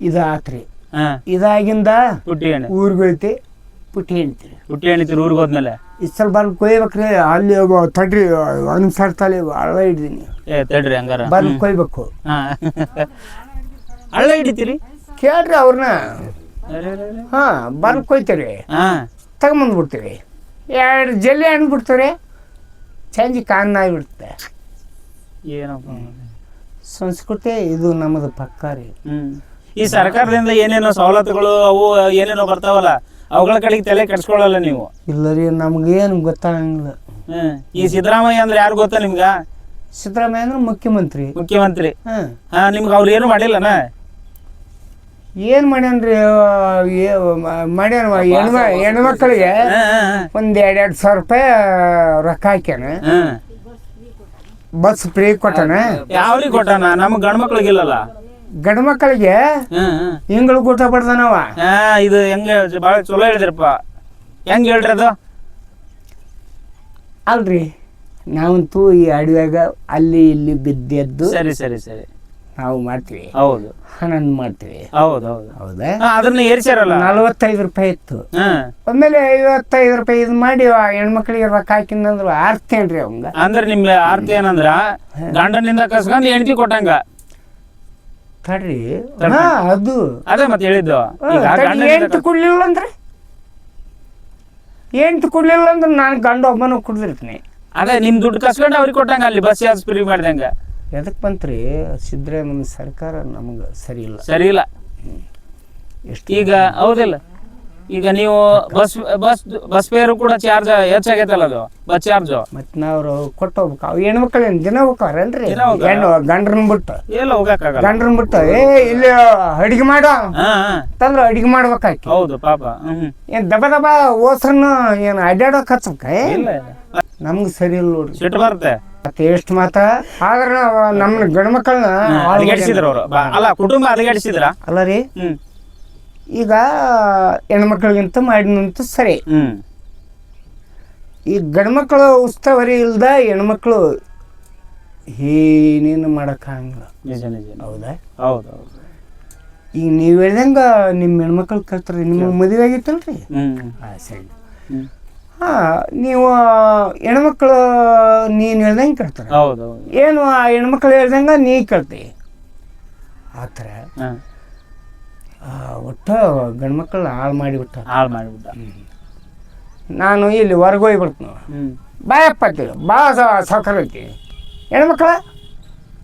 Speaker 1: ಇದು ಆತ್ರಿ ಇದಾಗಿಂದ ಊರ್ಗಳೈತಿ ಪುಟ್ಟಿ ಹೇಳ್ತೀರಿ
Speaker 2: ಪುಟ್ಟಿ ಹೇಳ್ತೀರಿ ಊರಿಗೆ ಹೋದ್ಮೇಲೆ?
Speaker 1: ಇಷ್ಟಲ್ ಬಂದು ಕೊಯ್ಬೇಕ್ರಿ. ಅಲ್ಲಿ ತಡ್ರಿ ಅನುಸಾರ ತಲೆ ಹಳ್ಳ ಹಿಡ್ದೀನಿ.
Speaker 2: ತಡ್ರಿ ಹಂಗಾರ.
Speaker 1: ಬಂದು ಕೊಯ್ಬೇಕು.
Speaker 2: ಅಳ್ಳ ಹಿಡಿತೀರಿ?
Speaker 1: ಕೇಳ್ರಿ ಅವ್ರನ್ನ. ಹಾಂ ಬಂದು ಕೊಯ್ತೀರಿ
Speaker 2: ಹಾ.
Speaker 1: ತಗೊಂಬಂದ್ಬಿಡ್ತೀವಿ ಎರಡು ಜಲ್ಲಿ ಹಣ್ಣು ಬಿಡ್ತೀರಿ ಚಂಜಿ ಕಾನ್ನ ಆಗಿಬಿಡುತ್ತೆ.
Speaker 2: ಏನಪ್ಪ
Speaker 1: ಸಂಸ್ಕೃತಿ ಇದು ನಮ್ಮದು ಪಕ್ಕ ರೀ.
Speaker 2: ಈ ಸರ್ಕಾರದಿಂದ ಏನೇನೋ ಸವಲತ್ತುಗಳು ಅವು ಏನೇನೋ ಬರ್ತಾವಲ್ಲ ಅವುಗಳ ಕಡೆಗೆ ತಲೆ ಕೆಡ್ಸ್ಕೊಳ್ಳಲ್ಲ ನೀವು.
Speaker 1: ಇಲ್ಲ ರೀ ಏನು ಗೊತ್ತಾಗಂಗಿಲ್ಲ.
Speaker 2: ಈ ಸಿದ್ದರಾಮಯ್ಯ ಅಂದ್ರೆ ಯಾರು ಗೊತ್ತಾ ನಿಮ್ಗ?
Speaker 1: ಸಿದ್ದರಾಮಯ್ಯ ಅಂದ್ರೆ ಮುಖ್ಯಮಂತ್ರಿ.
Speaker 2: ಮುಖ್ಯಮಂತ್ರಿ.
Speaker 1: ಹಾಂ.
Speaker 2: ಹಾ ನಿಮ್ಗೆ ಅವ್ರು ಏನು ಮಾಡಿಲ್ಲನ?
Speaker 1: ಏನು ಮಾಡ್ಯಾನ್ರಿ ಮಾಡ್ಯಾನ ಹೆಣ್ಮ ಹೆಣ್ಮಕ್ಳಿಗೆ
Speaker 2: ಒಂದ್ ಹಾ, ಹಾ.
Speaker 1: ಒಂದು ಎರಡು ಎರಡು ಸಾವಿರ ರೂಪಾಯಿ ರೊಕ್ಕ ಹಾಕ್ಯಾನ. ಬಸ್ ಫ್ರೀ ಕೊಟ್ಟಾನ.
Speaker 2: ಯಾವ್ರಿಗೆ ಕೊಟ್ಟಾನ? ನಮ್ ಗಂಡ್ ಮಕ್ಳಿಗಿಲ್ಲಲ್ಲ
Speaker 1: ಗಂಡು ಮಕ್ಕಳಿಗೆ. ಹಿಂಗಳು ಊಟ ಪಡ್ದಾನವ
Speaker 2: ಇದು ಹೆಂಗ ಬಾಳ ಚಲೋ ಹೇಳಿದ್ರಪ್ಪ. ಹೆಂಗ್ ಹೇಳ್ರಿ ಅದು?
Speaker 1: ಅಲ್ರಿ ನಾವಂತೂ ಈ ಅಡವ್ಯಾಗ ಅಲ್ಲಿ ಇಲ್ಲಿ ಬಿದ್ದೆದ್ದು
Speaker 2: ಸರಿ ಸರಿ ಸರಿ.
Speaker 1: ನಾವು ಮಾಡ್ತೀವಿ
Speaker 2: ಹೌದು.
Speaker 1: ಹನ್ನೊಂದು ಮಾಡ್ತೀವಿ
Speaker 2: ಹೌದು ಹೌದು.
Speaker 1: ಹೌದಾ?
Speaker 2: ಅದನ್ನ ಏರಿಸ್ಯಾರಲ್ಲ?
Speaker 1: ನಲವತ್ತೈದು ರೂಪಾಯಿ ಇತ್ತು. ಆಮೇಲೆ ಐವತ್ತೈದು ರೂಪಾಯಿ ಇದು ಮಾಡಿ ಆ ಹೆಣ್ಮಕ್ಳಿಗೆ ರೊಕ್ಕ ಹಾಕಿಂದಂದ್ರೆ ಆರ್ತೇನ್ರಿ ಅವಂಗ?
Speaker 2: ಅಂದ್ರೆ ನಿಮ್ಮ ಅರ್ಥ ಏನಂದ್ರ ಗಂಡನಿಂದ ಕಸ್ಕೊಂಡ್ ಹೆಂಡತಿ ಕೊಟ್ಟಂಗ.
Speaker 1: ತಡ್ರಿ. ಹಾ ಅದು.
Speaker 2: ಅದೇ ಮತ್ತೆ ಹೇಳಿದ್ದು.
Speaker 1: ಹೆಂಡತಿ ಕುಡ್ಲಿಲ್ಲ ಅಂದ್ರೆ? ಹೆಂಡತಿ ಕೊಡ್ಲಿಲ್ಲ ಅಂದ್ರೆ ನಾನು ಗಂಡ ಒಬ್ಬನು ಕುಡ್ದಿರ್ತೀನಿ.
Speaker 2: ಅದೇ ನಿಮ್ ದುಡ್ಡು ಕಸ್ಕೊಂಡು ಅವ್ರಿಗೆ ಕೊಟ್ಟಂಗ ಅಲ್ಲಿ ಬಸ್ ಯಾವ್ದು ಫ್ರೀ ಮಾಡ್ದಂಗ.
Speaker 1: ಎದಕ್ಕೆ ಬಂತ್ರಿ? ಸಿದ್ದರಾಮಯ್ಯ ಸರ್ಕಾರ ನಮ್ಗೆ ಸರಿ ಇಲ್ಲ.
Speaker 2: ಸರಿ ಇಲ್ಲ.
Speaker 1: ಎಷ್ಟು
Speaker 2: ಈಗ ಹೌದಿಲ್ಲ. ಈಗ ನೀವು ಬಸ್ ಬಸ್ ಬಸ್ ಫೇರು ಕೂಡ ಚಾರ್ಜ್ ಹೆಚ್ಚಾಗೈತಲ್ಲ ಅದು ಬಸ್ ಚಾರ್ಜ್
Speaker 1: ಮತ್ತೆ ನಾವು ಕೊಟ್ಟು ಹೋಗ್ಬೇಕು. ಅವು ಮಕ್ಕಳ ದಿನ ಹೋಗ್ತಾರೇನ್ರಿ
Speaker 2: ದಿನ
Speaker 1: ಹೆಣ್ಣು ಗಂಡ್ರನ್ ಬಿಟ್ಟು.
Speaker 2: ಎಲ್ಲ ಹೋಗಕ್ಕಾಗಲ್ಲ
Speaker 1: ಗಂಡ್ರನ್ ಬಿಟ್ಟು. ಏ ಇಲ್ಲಿ ಅಡಿಗೆ ಮಾಡೋ. ತಂದ್ರ ಅಡಿಗೆ ಮಾಡ್ಬೇಕಾಯ್ತು
Speaker 2: ಹೌದು ಪಾಪ.
Speaker 1: ಏನ್ ದಬ ದಬ ಓಸ್ರನ್ನ ಏನು ಅಡ್ಡಾಡೋಕೆ
Speaker 2: ಇಲ್ಲ.
Speaker 1: ನಮ್ಗೆ ಸರಿ ಇಲ್ಲ ನೋಡ್ರಿ.
Speaker 2: ಸಿಟ್ಟು ಬರುತ್ತೆ.
Speaker 1: ಮತ್ತೆ ಎಷ್ಟು ಮಾತ? ಆದ್ರೆ ನಮ್ ನಮ್ಮ ಗಂಡು ಮಕ್ಕಳನ್ನ
Speaker 2: ಅವರು. ಅಲ್ಲ ಕುಟುಂಬ ಅಲಿಗಾಡಿಸಿದ್ರ?
Speaker 1: ಅಲ್ಲ ರೀ. ಈಗ ಹೆಣ್ಮಕ್ಳಿಗಿಂತ ಮಾಡಿನಂತೂ ಸರಿ. ಈ ಗಂಡ್ಮಕ್ಳು ಉತ್ಸವರಿ ಇಲ್ದ ಹೆಣ್ಮಕ್ಳು ಏನೇನು ಮಾಡೋಕ್ಕಾಗಂಗಿಲ್ಲ
Speaker 2: ನಿಜ ನಿಜ
Speaker 1: ಹೌದಾ
Speaker 2: ಹೌದು? ಹೌದು
Speaker 1: ಈಗ ನೀವು ಹೇಳ್ದಂಗೆ ನಿಮ್ಮ ಹೆಣ್ಮಕ್ಳು ಕಲ್ತ್ರಿ ನಿಮ್ಮ ಮದುವೆ ಆಗಿತ್ತಲ್ರಿ? ಹಾಂ ಸರಿ. ಹಾಂ ನೀವು ಹೆಣ್ಮಕ್ಳು ನೀನು ಹೇಳ್ದಂಗೆ ಕೇಳ್ತಾರೆ
Speaker 2: ಹೌದು
Speaker 1: ಏನು ಆ ಹೆಣ್ಮಕ್ಳು ಹೇಳ್ದಂಗೆ ನೀ ಕೇಳ್ತಿ ಆ ಥರ ಒಟ್ಟು ಗಂಡ್ಮಕ್ಳನ್ನ ಹಾಳು ಮಾಡಿಬಿಟ್ಟ
Speaker 2: ಹಾಳು ಮಾಡಿಬಿಟ್ಟ
Speaker 1: ನಾನು ಇಲ್ಲಿ ಹೊರಗೆ ಹೋಗ್ಬಿಡ್ತೀನಿ
Speaker 2: ಹ್ಮ್.
Speaker 1: ಬಾಯಪ್ಪ ಭಾಳ ಸೌಕರ್ಯ ಐತಿ. ಹೆಣ್ಮಕ್ಳ?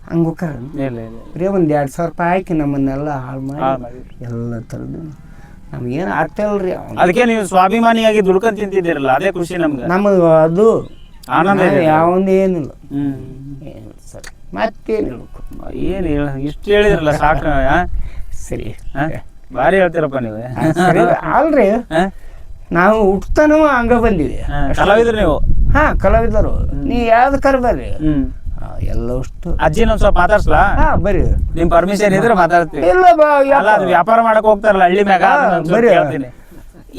Speaker 1: ಹಂಗೆ
Speaker 2: ಇಲ್ಲ ಇಲ್ಲ
Speaker 1: ಬರೀ ಒಂದು ಎರಡು ಸಾವಿರ ರೂಪಾಯಿ ಹಾಕಿ ನಮ್ಮನ್ನೆಲ್ಲ ಹಾಳು ಮಾಡಿ ಎಲ್ಲ ಥರದ್ದು ನಮಗೇನು ಆಗ್ತಾಯಿಲ್ರಿ
Speaker 2: ಅದಕ್ಕೆ ನೀವು ಸ್ವಾಭಿಮಾನಿಯಾಗಿ ದುಡ್ಕೊಂಡು ತಿಂತಿದ್ದೀರಲ್ಲ ಅದೇ ಖುಷಿ ನಮ್ಗೆ.
Speaker 1: ನಮಗೆ ಅದು.
Speaker 2: ಆನಂದ
Speaker 1: ಯಾವೊಂದು ಏನಿಲ್ಲ. ಸರಿ. ಮತ್ತೇನು ಹೇಳ್ಬೇಕು?
Speaker 2: ಏನು ಹೇಳ ಇಷ್ಟು ಹೇಳಿದ್ರಲ್ಲ ಸಾಕು?
Speaker 1: ಸರಿ?
Speaker 2: ಭಾರಿ ಹೇಳ್ತೀರಪ್ಪ ನೀವು.
Speaker 1: ಸರಿ. ಅಲ್ರಿ? ನಾವು ಹುಟ್ಟತನೂ ಹಂಗ ಬಂದಿವಿ.
Speaker 2: ಕಲಾವಿದ್ರು ನೀವು?
Speaker 1: ಹಾ ಕಲಾವಿದರು ನೀ ಯಾವ್ದು ಕರ್ ಬರ್ರಿ
Speaker 2: ಹ್ಮ್.
Speaker 1: ಆ, ಎಲ್ಲವಷ್ಟು.
Speaker 2: ಅಜ್ಜಿನ ಒಂದ್ ಸ್ವಲ್ಪ ಮಾತಾಡ್ಸಲಾ?
Speaker 1: ಹಾ ಬರ್ರಿ.
Speaker 2: ನಿಮ್ ಪರ್ಮಿಷನ್ ಇದ್ರೆ ಮಾತಾಡ್ತೀವಿ
Speaker 1: ಇಲ್ಲ ಬಾ
Speaker 2: ಅಲ್ಲ ಅದು ವ್ಯಾಪಾರ ಮಾಡಕ್ ಹೋಗ್ತಾರಲ್ಲ ಹಳ್ಳಿ ಮ್ಯಾಗ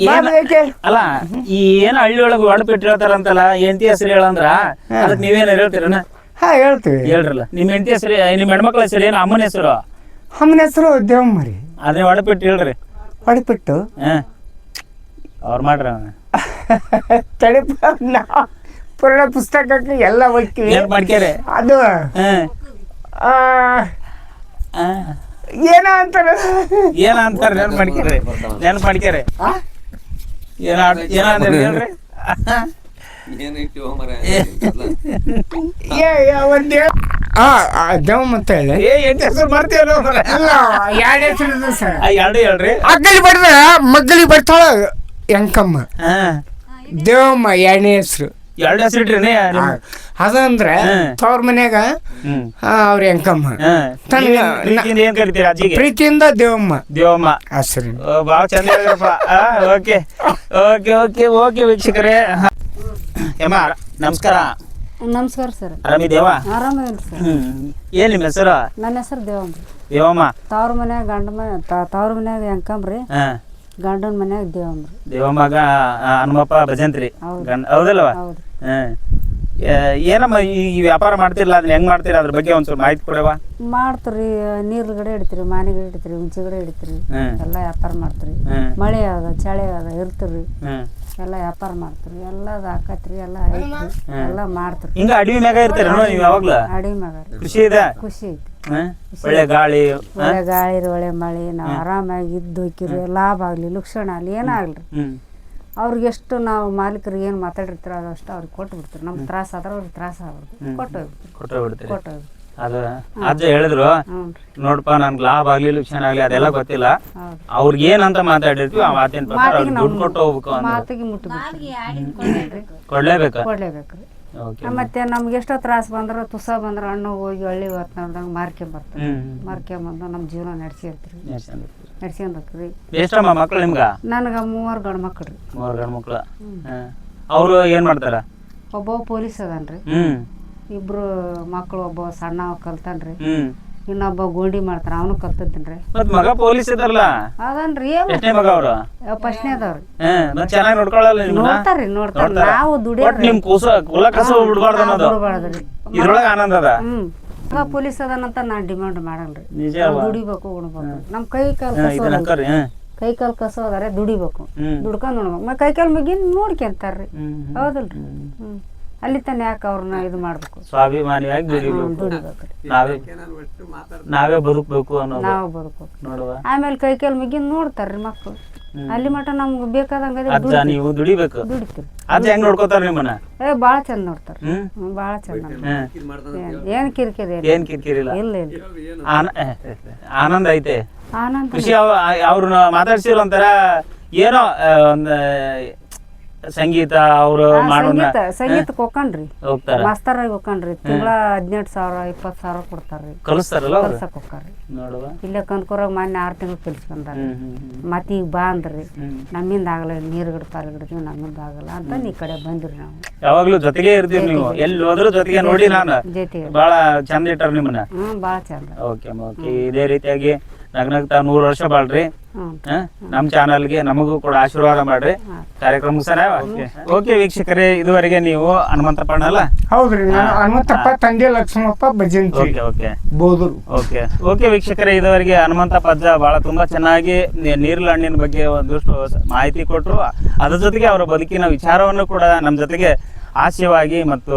Speaker 1: ಬಾಬೆಗೆ
Speaker 2: ಅಲ್ಲ ಈ ಏನ್ ಹಳ್ಳಿ ಒಳಗೆ ಒಡಪೆಟ್ಟು ಹೇಳ್ತಾರಂತಲ್ಲ ಎಂತಿ ಹೆಸರು ಹೇಳಂದ್ರ ಅದಕ್ಕೆ ನೀವೇನ ಹೇಳ್ತೀರನ?
Speaker 1: ಹಾ ಹೇಳ್ತೀವಿ.
Speaker 2: ಹೇಳ್ರಲ್ಲ. ನಿಮ್ಮ ಎಂತಿ ಹೆಸರು ನಿಮ್ಮ ಹೆಣ್ಮಕ್ಳ ಹೆಸರು ಏನು ಅಮ್ಮನ ಹೆಸರು?
Speaker 1: ಅಮ್ಮನ ಹೆಸರು ದೇವಮ್ಮರಿ
Speaker 2: ಅದೇ ಒಡಪಿಟ್ಟು ಹೇಳ್ರಿ.
Speaker 1: ಹೊಡೆದ್ಬಿಟ್ಟು
Speaker 2: ಹಾಂ. ಅವ್ರು ಮಾಡ್ರ
Speaker 1: ತಡಿಪ ನಾ ಪುರಾಣ ಪುಸ್ತಕಕ್ಕೆ ಎಲ್ಲ ಹೋಗ್ತೀವಿ.
Speaker 2: ಏನ್ ಮಾಡ್ಕ್ಯಾರೆ?
Speaker 1: ಅದು
Speaker 2: ಏನ
Speaker 1: ಆ, ಏನೋ ಅಂತಾರ?
Speaker 2: ಏನ ಅಂತಾರೆ ನೆನ್ ಮಾಡ್ಕ್ಯಾರೆ? ನೆನ್ ಮಾಡ್ಕ್ಯಾರೆ?
Speaker 1: ಆ?
Speaker 2: ಏನ ಏನ ಅಂದ್ರಿ ಹೇಳ್ರಿ?
Speaker 1: ಏ.
Speaker 2: ಹೆಸರು
Speaker 1: ಎರಡು ಹೆಸರು ಇದೆ ಸರ್.
Speaker 2: ಎರಡು ಹೇಳ್ರಿ.
Speaker 1: ಮಗ್ಗಲಿಗೆ ಬರ್ತಾಳ ಎಂಕಮ್ಮ.
Speaker 2: ಹಾ.
Speaker 1: ದೇವಮ್ಮ ಎರಡನೇ ಹೆಸರು.
Speaker 2: ಎರಡು ಹೆಸರು ಇಟ್ರಿ
Speaker 1: ಅದಂದ್ರೆ. ತವ್ರ ಮನ್ಯಾಗ ಅವ್ರ ಎಂಕಮ್ಮ.
Speaker 2: ಪ್ರೀತಿಯಿಂದ ಏನ್ ಕರಿತೀರಿ ಅಜ್ಜಿಗೆ?
Speaker 1: ಪ್ರೀತಿಯಿಂದ ದೇವಮ್ಮ.
Speaker 2: ದೇವಮ್ಮ.
Speaker 1: ಹೆಸರು
Speaker 2: ಓ, ಭಾಳ ಚಂದ ಹೇಳಿದ್ರಪ್ಪ. ಓಕೆ. ಓಕೆ ಓಕೆ ಓಕೆ ವೀಕ್ಷಕರೇ. ಯಮ್ಮ ನಮಸ್ಕಾರ.
Speaker 4: ನಮಸ್ಕಾರ. ಸರ್.
Speaker 2: ಆರಾಮಿದೇವಾ
Speaker 4: ಆರಾಮದಿಲ್ಲ ಸರ್.
Speaker 2: ಏನ್ ನಿಮ್ಮ ಹೆಸರು?
Speaker 4: ನನ್ನ ಹೆಸರು ದೇವಮ್ಮ.
Speaker 2: ದೇವಮ್ಮ.
Speaker 4: ತವ್ರ ಮನ್ಯಾಗ ಗಂಡ ಮನೆ ತವ್ರ ಮನ್ಯಾಗ
Speaker 2: ಹೆಂಕಂಬ್ರಿ
Speaker 4: ಗಂಡನ ಮನ್ಯಾಗ ದೇವಮ್ಮ
Speaker 2: ದೇವಮ್ಮಗ ಹನುಮಪ್ಪ ಭಜಂತ್ರಿ.
Speaker 4: ಹೌದು.
Speaker 2: ಗಂಡ ಹೌದಲ್ವಾ? ಏನಮ್ಮ ಈ ವ್ಯಾಪಾರ ಮಾಡ್ತಿರಲ್ಲ ಅದನ್ನ ಹೆಂಗ್ ಮಾಡ್ತೀರಾ? ಅದ್ರ ಬಗ್ಗೆ ಒಂದ್ಸ್ವಲ್ಪ ಮಾಹಿತಿ ಕೊಡವಾ
Speaker 4: ಮಾಡ್ತೀರಿ ಹೆಡ್ತರಿ ಮಾನಿ ಮಾನಿಗಡೆ ಇಡ್ತೀರಿ ಉಂಚಿ ಗಡೆ
Speaker 2: ಇಡ್ತೀರಿ
Speaker 4: ಎಲ್ಲಾ ವ್ಯಾಪಾರ ಮಾಡ್ತೀರಿ. ಮಳೆ ಆಗ ಚಳಿ ಆಗ ಇರ್ತೀರಿ. ಎಲ್ಲ ವ್ಯಾಪಾರ ಮಾಡ್ತೀರಿ ಎಲ್ಲ ಹಾಕತ್ರಿ ಎಲ್ಲ ಐತ್ರಿ ಎಲ್ಲ ಮಾಡ್ತಾರೆ.
Speaker 2: ಹಿಂಗ ಅಡವಿ ಮ್ಯಾಗ ಇರ್ತೀರ ನೀವು ಯಾವಾಗ್ಲ?
Speaker 4: ಅಡಿ ಮಗ.
Speaker 2: ಖುಷಿ ಇದೆ?
Speaker 4: ಖುಷಿ ಐತಿ?
Speaker 2: ಒಳ್ಳೆ ಗಾಳಿ
Speaker 4: ಒಳ್ಳೆ ಗಾಳಿ ಒಳ್ಳೆ ಮಳೆ. ನಾವು ಆರಾಮಾಗಿ ಇದ್ದು ಹೋಗಿರಿ ಲಾಭ ಆಗಲಿ ಲುಕ್ಷಣ ಆಗಲಿ ಏನಾಗ್ಲಿ
Speaker 2: ಹ್ಮ್.
Speaker 4: ಅವ್ರಿಗೆ ಎಷ್ಟು ನಾವು ಮಾಲೀಕರಿಗೆ ಏನು ಮಾತಾಡಿರ್ತೀರ ಅದಷ್ಟು ಅವ್ರಿಗೆ ಕೊಟ್ಟು ಬಿಡ್ತೀರಿ. ನಮ್ಗೆ ತ್ರಾಸ ಆದ್ರೆ ಅವ್ರಿಗೆ ತ್ರಾಸ ಆಗ್ಬಿಡ್ತು ಕೊಟ್ಟು
Speaker 2: ಕೊಟ್ಟು ಬಿಡ್ತೀರಿ
Speaker 4: ಕೊಟ್ಟು ಹೋಗ್ಬಿಡ್ತೀರಿ.
Speaker 2: ಅದು ಅಜ್ಜ ಹೇಳಿದ್ರು ನೋಡ್ಪ ನನ್ಗೆ ಲಾಭ ಆಗ್ಲಿ ಲುಕ್ಷಣ ಆಗ್ಲಿ ಅದೆಲ್ಲ ಗೊತ್ತಿಲ್ಲ. ಅವ್ರಿಗೆ ಏನಂತ ಮಾತಾಡಿರ್ತೀವಿ ಆ ಮಾತಿನ ಪ್ರಕಾರ
Speaker 4: ಮಾತಿಗೆ
Speaker 2: ಅವ್ರಿಗೆ ದುಡ್ಡು ಕೊಟ್ಟು ಹೋಗ್ಬೇಕು ಕೊಡ್ಲೇಬೇಕು?
Speaker 4: ಕೊಡ್ಲೇಬೇಕು. ಮತ್ತೆ ನಮ್ಗೆ ಎಷ್ಟೋ ತ್ರಾಸ ಬಂದ್ರೆ ತುಸ ಬಂದ್ರ ಹಣ್ಣು ಹೋಗಿ ಹಳ್ಳಿ ಮಾರ್ಕೆ ಮಾರ್ಕೊಂಬರ್ತೀವಿ
Speaker 2: ಮಾರ್ಕೆ
Speaker 4: ಮಾರ್ಕೊಂಬಂದು ನಮ್ಮ ಜೀವನ ನಡೆಸಿರ್ತೀರಿ ನಡ್ಸ್ಕೊಂಡ್ರಿ
Speaker 2: ಎಷ್ಟಮ್ಮ ಮಕ್ಳು ನಿಮ್ಗ?
Speaker 4: ನನಗೆ ಮೂವರು ಗಂಡು ಮಕ್ಳು.
Speaker 2: ಮೂವರ್ ಗಂಡು ಮಕ್ಳು. ಅವರು ಏನ್ ಮಾಡ್ತಾರ?
Speaker 4: ಒಬ್ಬ ಪೊಲೀಸ್ ಅದನ್ರಿ.
Speaker 2: ಹ್ಮ್.
Speaker 4: ಇಬ್ರು ಮಕ್ಕಳು ಒಬ್ಬ ಸಣ್ಣ ಕಲ್ತಾನ
Speaker 2: ಹ್ಮ್.
Speaker 4: ಇನ್ನೊಬ್ಬ ಗೋಲ್ಡಿ ಮಾಡ್ತಾರ ಅವನು ಕಲ್ತಿದ್ದೀನ್ರಿ
Speaker 2: ಮತ್ ಮಗ ಪೊಲೀಸ್ ಇದಾರಲ್ಲ?
Speaker 4: ಅದನ್ರಿ
Speaker 2: ಎಷ್ಟನೇ ಮಗ ಅವ್ರು?
Speaker 4: ಫಸ್ಟ್ನೇ ಅದಾವ್ರಿ.
Speaker 2: ಹ್ಮ್ ಮತ್ ಚೆನ್ನಾಗಿ ನೋಡ್ಕೊಳ್ಳಲ್ಲ ನಿಮ್ಮನ್ನ
Speaker 4: ನೋಡ್ತಾರ್ರಿ ನೋಡ್ತಾರ
Speaker 2: ನೋಡ್ತಾರ?
Speaker 4: ನಾವು
Speaker 2: ಒಟ್
Speaker 4: ದುಡಿಯೋದ್ರಿ
Speaker 2: ನಿಮ್ ಕೂಸ ಕುಲ ಕಸ ಬಿಡ್ಬಾರ್ದು ಅನ್ನೋದು.
Speaker 4: ಬಿಡ್ಬಾರ್ದ್ರಿ
Speaker 2: ಇದ್ರೊಳಗ ಆನಂದ ಅದ?
Speaker 4: ಹ್ಮ್. ಮಗ ಪೊಲೀಸ್ ಅದಾನಂತ ನಾನ್ ಡಿಮಾಂಡ್ ಮಾಡಲ್ರಿ.
Speaker 2: ನಿಜ?
Speaker 4: ದುಡಿಬೇಕು ಉಣ್ಬೇಕು. ನಮ್ ಕೈ ಕಾಲ್
Speaker 2: ಹ್ಮ್, ಹ್ಮ್
Speaker 4: ಕೈ ಕಾಲ್ ಕಸ ಅದಾರೆ ದುಡಿಬೇಕು.
Speaker 2: ಹ್ಮ್.
Speaker 4: ದುಡ್ಕೊಂಡ್ ಉಣ್ಬೇಕು. ಮ ಕೈ ಕಾಲ್ ಮುಗಿನ್ ನೋಡ್ಕೊಂತಾರ್ರಿ. ಹೌದಲ್ರಿ. ಹ್ಮ್. ಅಲ್ಲಿ ತಾನೆ ಯಾಕೆ ಅವ್ರನ್ನ ಇದು ಮಾಡ್ಬೇಕು?
Speaker 2: ಸ್ವಾಭಿಮಾನಿಯಾಗಿ ದುಡಿಬೇಕು.
Speaker 4: ದುಡಿಬೇಕ್ರಿ
Speaker 2: ನಾವೇ ನಾವೇ ಬದುಕ್ಬೇಕು ಅನ್ನೋದು.
Speaker 4: ನಾವು ಬದುಕ್ಬೇಕು.
Speaker 2: ನೋಡುವ.
Speaker 4: ಆಮೇಲೆ ಕೈ ಕಾಲ್ ಮುಗಿ ನೋಡ್ತಾರ್ರಿ ಮಕ್ಕಳು ಅಲ್ಲಿ ಮಟ ನಮ್ಗೆ ಬೇಕಾದಂಗ
Speaker 2: ಅಜ್ಜ ನೀವು ದುಡಿಬೇಕು.
Speaker 4: ದುಡಿತೀರಿ
Speaker 2: ಅಜ್ಜ ಹೆಂಗ್ ನೋಡ್ಕೋತಾರ ನಿಮ್ಮನ್ನ?
Speaker 4: ಏ ಭಾಳ ಚಂದ ನೋಡ್ತಾರ.
Speaker 2: ಹ್ಮ್.
Speaker 4: ಭಾಳ ಚಂದ
Speaker 2: ಹ್ಮ್
Speaker 4: ಏನ್- ಏನ್ ಕಿರಿಕಿರಿ ಇಲ್ಲ.
Speaker 2: ಏನ್ ಕಿರಿಕಿರಿಲ್ಲ
Speaker 4: ಇಲ್ಲ? ಇಲ್ಲ
Speaker 2: ಆನ- ಏ, ಏ, ಏ, ಆನಂದ ಐತೆ.
Speaker 4: ಆನಂದ
Speaker 2: ಖುಷಿ ಅವ್ರನ್ನ ಮಾತಾಡ್ಸಿರೋ ಒಂಥರ ಏನೋ ಆ, ಒಂದ್ ಸಂಗೀತ ಅವರು ಮಾಡೋಣ.
Speaker 4: ಸಂಗೀತ ಸಂಗೀತಕ್ಕೆ ಹೋಗ್ಕಂಡ್ರಿ
Speaker 2: ಹೋಗ್ತಾರ?
Speaker 4: ಮಾಸ್ತರಾಗಿ ತಿಂಗಳ ಹದಿನೆಂಟು ಸಾವಿರ ಇಪ್ಪತ್ತು ಸಾವಿರ ಕೊಡ್ತಾರ್ರಿ.
Speaker 2: ಕಲಿಸ್ತಾರಲ್ಲ
Speaker 4: ಕಲ್ಸಕ್ ಹೋಗ್ತಾರ್ರಿ.
Speaker 2: ನೋಡುವ.
Speaker 4: ಇಲ್ಲೇ ಕಂದ್ಕೊರಾಗ ಮೊನ್ನೆ ಆರು ತಿಂಗಳು ಕಲಿಸ್ಕೊಂಡಾರ ಮತ್ತೆ ಈಗ ಬಾ ಅಂದ್ರಿ. ನಮ್ಮಿಂದ ಆಗಲ್ಲ ನೀರು ಗಿಡ ಗಿಡ್ತೀವಿ ಗಿಡತೀವಿ ನಮ್ಮಿಂದ ಆಗಲ್ಲ ಅಂತ ಈ ಕಡೆ ಬಂದ್ರಿ ನಾವು.
Speaker 2: ಯಾವಾಗ್ಲೂ ಜೊತೆಗೆ ಇರ್ತೀವಿ ನೀವು. ಎಲ್ಲಿ ಹೋದ್ರೂ ಜೊತೆಗೆ ನೋಡಿ ನಾನು.
Speaker 4: ಜೊತೆಗೆ
Speaker 2: ಬಹಳ ಚಂದ ಇಟ್ಟಾರ ನಿಮ್ಮನ್ನ.
Speaker 4: ಹ್ಮ್ ಭಾಳ ಚಂದ.
Speaker 2: Okay okay. ಇದೇ ರೀತಿಯಾಗಿ ನಗ್ನಗ್ತಾ ನೂರು ವರ್ಷ ಬಾಳ್ರಿ.
Speaker 4: ಹ್ಞೂ
Speaker 2: ಹ? ನಮ್ ಚಾನಲ್ಗೆ ನಮಗೂ ಕೂಡ ಆಶೀರ್ವಾದ ಮಾಡ್ರಿ. ಕಾರ್ಯಕ್ರಮ ಸರ? ಓಕೆ. ವೀಕ್ಷಕರೇ ಇದುವರೆಗೆ ನೀವು ಹನುಮಂತಪ್ಪಣ್ಣ ಅಲ್ಲ?
Speaker 1: ಹೌದ್ರಿ ಹನುಮಂತಪ್ಪ ತಂದೆ ಲಕ್ಷ್ಮಪ್ಪ ಭಜಂತಿ
Speaker 2: ಓಕೆ ಓಕೆ.
Speaker 1: ಬೋದರು.
Speaker 2: ಓಕೆ. ಓಕೆ ವೀಕ್ಷಕರೇ ಇದುವರೆಗೆ ಹನುಮಂತಪ್ಪ ಅಜ್ಜ ಬಹಳ ತುಂಬಾ ಚೆನ್ನಾಗಿ ನೀರ್ಲ ನೀರಿನ ಹಣ್ಣಿನ ಬಗ್ಗೆ ಒಂದಷ್ಟು ಮಾಹಿತಿ ಕೊಟ್ಟರು ಅದ್ರ ಜೊತೆಗೆ ಅವರ ಬದುಕಿನ ವಿಚಾರವನ್ನು ಕೂಡ ನಮ್ಮ ಜೊತೆಗೆ ಹಾಸ್ಯವಾಗಿ ಮತ್ತು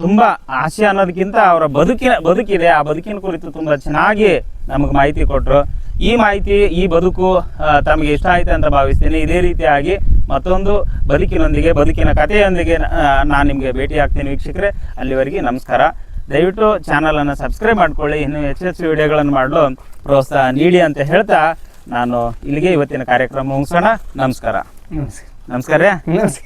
Speaker 2: ತುಂಬಾ ಹಾಸ್ಯ ಅನ್ನೋದಕ್ಕಿಂತ ಅವರ ಬದುಕಿನ ಬದುಕಿದೆ. ಆ ಬದುಕಿನ ಕುರಿತು ತುಂಬಾ ಚೆನ್ನಾಗಿ ನಮಗೆ ಮಾಹಿತಿ ಕೊಟ್ಟರು ಈ ಮಾಹಿತಿ ಈ ಬದುಕು ತಮಗೆ ಇಷ್ಟ ಆಯಿತು ಅಂತ ಭಾವಿಸ್ತೀನಿ. ಇದೇ ರೀತಿಯಾಗಿ ಮತ್ತೊಂದು ಬದುಕಿನೊಂದಿಗೆ ಬದುಕಿನ ಕಥೆಯೊಂದಿಗೆ ನಾನು ನಿಮಗೆ ಭೇಟಿ ಆಗ್ತೀನಿ ವೀಕ್ಷಕರೇ. ಅಲ್ಲಿವರೆಗೆ ನಮಸ್ಕಾರ. ದಯವಿಟ್ಟು ಚಾನಲನ್ನು ಸಬ್ಸ್ಕ್ರೈಬ್ ಮಾಡ್ಕೊಳ್ಳಿ. ಇನ್ನು ಹೆಚ್ಚು ಹೆಚ್ಚು ವಿಡಿಯೋಗಳನ್ನು ಮಾಡಲು ಪ್ರೋತ್ಸಾಹ ನೀಡಿ ಅಂತ ಹೇಳ್ತಾ ನಾನು ಇಲ್ಲಿಗೆ ಇವತ್ತಿನ ಕಾರ್ಯಕ್ರಮ ಮುಗಿಸೋಣ. ನಮಸ್ಕಾರ.
Speaker 1: ನಮಸ್ಕಾರ ನಮಸ್ಕಾರ